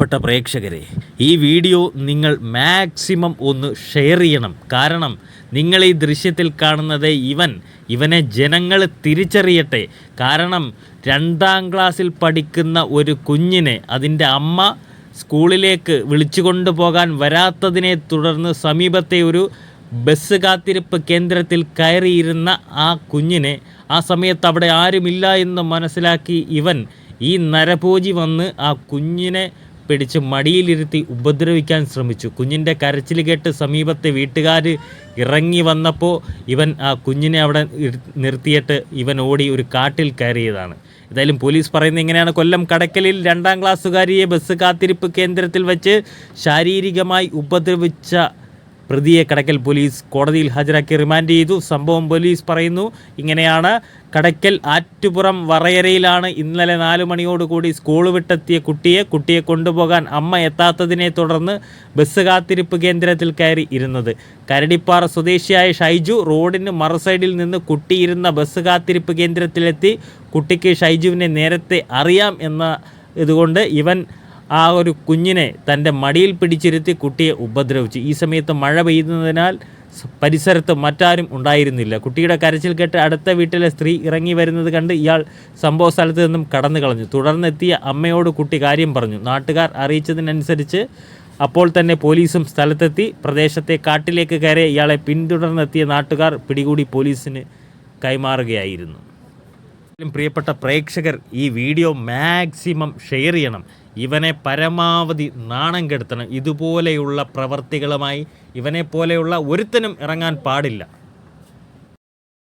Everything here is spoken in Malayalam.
പ്പെട്ട പ്രേക്ഷകരെ ഈ വീഡിയോ നിങ്ങൾ മാക്സിമം ഒന്ന് ഷെയർ ചെയ്യണം. കാരണം നിങ്ങൾ ഈ ദൃശ്യത്തിൽ കാണുന്നത് ഇവൻ ഇവനെ ജനങ്ങൾ തിരിച്ചറിയട്ടെ. കാരണം രണ്ടാം ക്ലാസ്സിൽ പഠിക്കുന്ന ഒരു കുഞ്ഞിനെ അതിന്റെ അമ്മ സ്കൂളിലേക്ക് വിളിച്ചു കൊണ്ടുപോകാൻ വരാത്തതിനെ തുടർന്ന് സമീപത്തെ ഒരു ബസ് കാത്തിരിപ്പ് കേന്ദ്രത്തിൽ കയറിയിരുന്ന ആ കുഞ്ഞിനെ ആ സമയത്ത് അവിടെ ആരുമില്ല എന്ന് മനസ്സിലാക്കി ഇവൻ ഈ നരപൂജി വന്ന് ആ കുഞ്ഞിനെ പിടിച്ച് മടിയിലിരുത്തി ഉപദ്രവിക്കാൻ ശ്രമിച്ചു. കുഞ്ഞിന്റെ കരച്ചിൽ കേട്ട് സമീപത്തെ വീട്ടുകാർ ഇറങ്ങി വന്നപ്പോൾ ഇവൻ ആ കുഞ്ഞിനെ അവിടെ നിർത്തിയിട്ട് ഇവൻ ഓടി ഒരു കാട്ടിൽ കയറിയതാണ്. എന്തായാലും പോലീസ് പറയുന്നത് ഇങ്ങനെയാണ്. കൊല്ലം കടക്കലിൽ രണ്ടാം ക്ലാസ്സുകാരിയെ ബസ് കാത്തിരിപ്പ് കേന്ദ്രത്തിൽ വെച്ച് ശാരീരികമായി ഉപദ്രവിച്ച പ്രതിയെ കടക്കൽ പോലീസ് കോടതിയിൽ ഹാജരാക്കി റിമാൻഡ് ചെയ്തു. സംഭവം പോലീസ് പറയുന്നു ഇങ്ങനെയാണ് കടക്കൽ ആറ്റുപുറം വറയരയിലാണ് ഇന്നലെ നാല് മണിയോടുകൂടി സ്കൂൾ വിട്ടെത്തിയ കുട്ടിയെ. കുട്ടിയെ കൊണ്ടുപോകാൻ അമ്മ എത്താത്തതിനെ തുടർന്ന് ബസ് കാത്തിരിപ്പ് കേന്ദ്രത്തിൽ കയറി ഇരുന്നത്. കരടിപ്പാറ സ്വദേശിയായ ഷൈജു റോഡിന് മറുസൈഡിൽ നിന്ന് കുട്ടിയിരുന്ന ബസ് കാത്തിരിപ്പ് കേന്ദ്രത്തിലെത്തി. കുട്ടിക്ക് ഷൈജുവിനെ നേരത്തെ അറിയാം എന്ന ഇതുകൊണ്ട് ഇവൻ ആ ഒരു കുഞ്ഞിനെ തന്റെ മടിയിൽ പിടിച്ചിരുത്തി കുട്ടിയെ ഉപദ്രവിച്ചു. ഈ സമയത്ത് മഴ പെയ്യുന്നതിനാൽ പരിസരത്ത് മറ്റാരും ഉണ്ടായിരുന്നില്ല. കുട്ടിയുടെ കരച്ചിൽ കേട്ട് അടുത്ത വീട്ടിലെ സ്ത്രീ ഇറങ്ങി വരുന്നത് കണ്ട് ഇയാൾ സംഭവ സ്ഥലത്ത് നിന്നും കടന്നു കളഞ്ഞു. തുടർന്നെത്തിയ അമ്മയോട് കുട്ടി കാര്യം പറഞ്ഞു. നാട്ടുകാർ അറിയിച്ചതിനനുസരിച്ച് അപ്പോൾ തന്നെ പോലീസും സ്ഥലത്തെത്തി പ്രദേശത്തെ കാട്ടിലേക്ക് കയറി ഇയാളെ പിന്തുടർന്നെത്തിയ നാട്ടുകാർ പിടികൂടി പോലീസിന് കൈമാറുകയായിരുന്നു. പ്രിയപ്പെട്ട പ്രേക്ഷകർ ഈ വീഡിയോ മാക്സിമം ഷെയർ ചെയ്യണം. ഇവനെ പരമാവധി നാണം കെടുത്തണം. ഇതുപോലെയുള്ള പ്രവർത്തികളുമായി ഇവനെ പോലെയുള്ള ഒരുത്തനും ഇറങ്ങാൻ പാടില്ല.